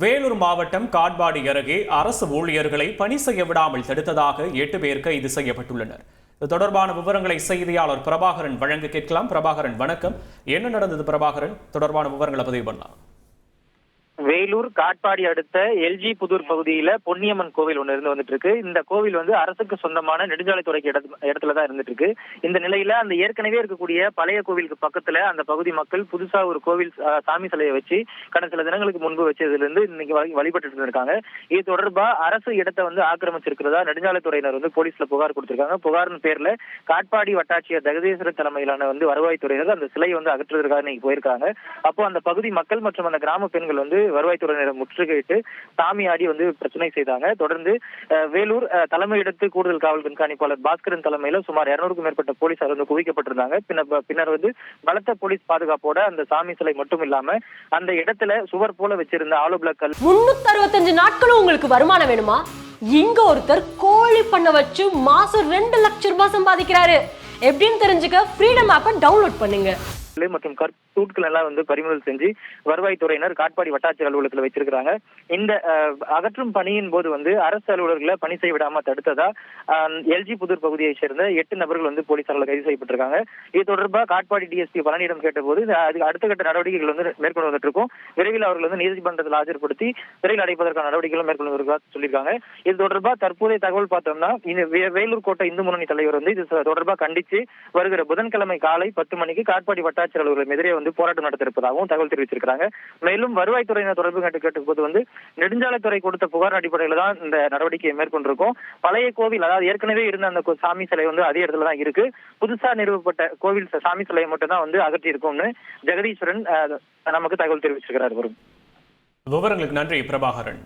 வேலூர் மாவட்டம் காட்பாடி அருகே அரசு ஊழியர்களை பணி செய்ய விடாமல் தடுத்ததாக எட்டு பேர் கைது செய்யப்பட்டுள்ளனர். இது தொடர்பான விவரங்களை செய்தியாளர் பிரபாகரன் வழங்க கேட்கலாம். பிரபாகரன் வணக்கம். என்ன நடந்தது பிரபாகரன்? தொடர்பான விவரங்களை பதிவு பண்ணலாம். வேலூர் காட்பாடி அடுத்த எல்ஜி புதூர் பகுதியில பொன்னியம்மன் கோவில் ஒன்று இருந்து வந்துட்டு இருக்கு இந்த கோவில் வந்து அரசுக்கு சொந்தமான நெடுஞ்சாலைத்துறைக்கு இடத்து- இடத்துல தான் இருந்துட்டு இருக்கு இந்த நிலையில அந்த ஏற்கனவே இருக்கக்கூடிய பழைய கோவிலுக்கு பக்கத்துல அந்த பகுதி மக்கள் புதுசா ஒரு கோவில் சாமி சிலையை வச்சு கடந்த சில தினங்களுக்கு முன்பு வச்சதுல இருந்து இன்னைக்கு வழிபட்டு இருந்திருக்காங்க. இது தொடர்பா அரசு இடத்தை வந்து ஆக்கிரமிச்சிருக்கிறதா நெடுஞ்சாலைத்துறையினர் வந்து போலீஸ்ல புகார் கொடுத்திருக்காங்க. புகாரின் பேர்ல காட்பாடி வட்டாட்சியர் ஜெகதீஸ்வரர் தலைமையிலான வந்து வருவாய்த்துறையினர் அந்த சிலையை வந்து அகற்றுவதற்காக இன்னைக்கு போயிருக்காங்க. அப்போ அந்த பகுதி மக்கள் மற்றும் அந்த கிராம பெண்கள் வந்து வருவாய்த்துறையினர் முற்றுகையிட்டு சாமி ஆடி வந்து பிரச்சனை செய்தாங்க. தொடர்ந்து வேலூர் தலைமையிடத்து கூடுதல் காவல் கண்காணிப்பாளர் பாஸ்கரன் தலைமையில சுமார் இருநூறுக்கும் மேற்பட்ட போலீசார் வந்து குவிக்கப்பட்டிருந்தாங்க. பின்னர் பின்னர் வந்து பலத்த போலீஸ் பாதுகாப்போட அந்த சாமி சிலை மட்டும் இல்லாம அந்த இடத்துல சுவர் போல வச்சிருந்த ஆலோ பிளாக் கல் முன்னூத்தி அறுபத்தஞ்சு நாட்களும் உங்களுக்கு வருமானம் வேணுமா? இங்க ஒருத்தர் கோழி பண்ண வச்சு மாசம் ரெண்டு லட்சம் ரூபாய் சம்பாதிக்கிறாரு. எப்படின்னு தெரிஞ்சுக்க ஃப்ரீடம் ஆப்பை டவுன்லோட் பண்ணுங்க. மற்றும் கற்தூட்கள் எல்லாம் வந்து பறிமுதல் செஞ்சு வருவாய்த்துறையினர் காட்பாடி வட்டாட்சியர் அலுவலகத்தில் வச்சிருக்கிறாங்க இந்த அகற்றும் பணியின் போது வந்து அரசு அலுவலர்களை பணி செய்ய விடாம தடுத்ததா எல்ஜி புதூர் பகுதியை சேர்ந்த எட்டு நபர்கள் வந்து போலீசாரால் கைது செய்யப்பட்டிருக்காங்க. இது தொடர்பாக காட்பாடி டிஎஸ்பி பழனியிடம் கேட்டபோது அது அடுத்த கட்ட நடவடிக்கைகள் வந்து மேற்கொண்டு வந்துட்டு இருக்கும் விரைவில் அவர்கள் வந்து நீதிமன்றத்தில் ஆஜர்படுத்தி சிறையில் அடைப்பதற்கான நடவடிக்கைகளும் மேற்கொண்டு வருவதாக சொல்லியிருக்காங்க. இது தொடர்பாக தற்போதைய தகவல் பார்த்தோம்னா இந்த வேலூர் கோட்டை இந்து முன்னணி தலைவர் வந்து இது தொடர்பாக கண்டிச்சு வருகிற புதன்கிழமை காலை பத்து மணிக்கு காட்பாடி ஆட்சியர் அலுவலகம் எதிரே வந்து போராட்டம் நடத்த இருப்பதாகவும் தகவல் தெரிவிச்சிருக்காங்க மேலும் வருவாய்த்துறையினர் தொடர்பு கேட்டு கேட்டபோது வந்து நெடுஞ்சாலைத்துறை கொடுத்த புகார் அடிப்படையில் தான் இந்த நடவடிக்கையை மேற்கொண்டிருக்கோம். பழைய கோவில் அதாவது ஏற்கனவே இருந்த அந்த சாமி சிலை வந்து அதே இடத்துல தான் இருக்கு. புதுசா நிறுவப்பட்ட கோவில் சாமி சிலையை மட்டும் தான் வந்து அகற்றி இருக்கும்னு ஜெகதீஸ்வரன் நமக்கு தகவல் தெரிவிச்சிருக்கிறார். வரும். விவரங்களுக்கு நன்றி பிரபாகரன்.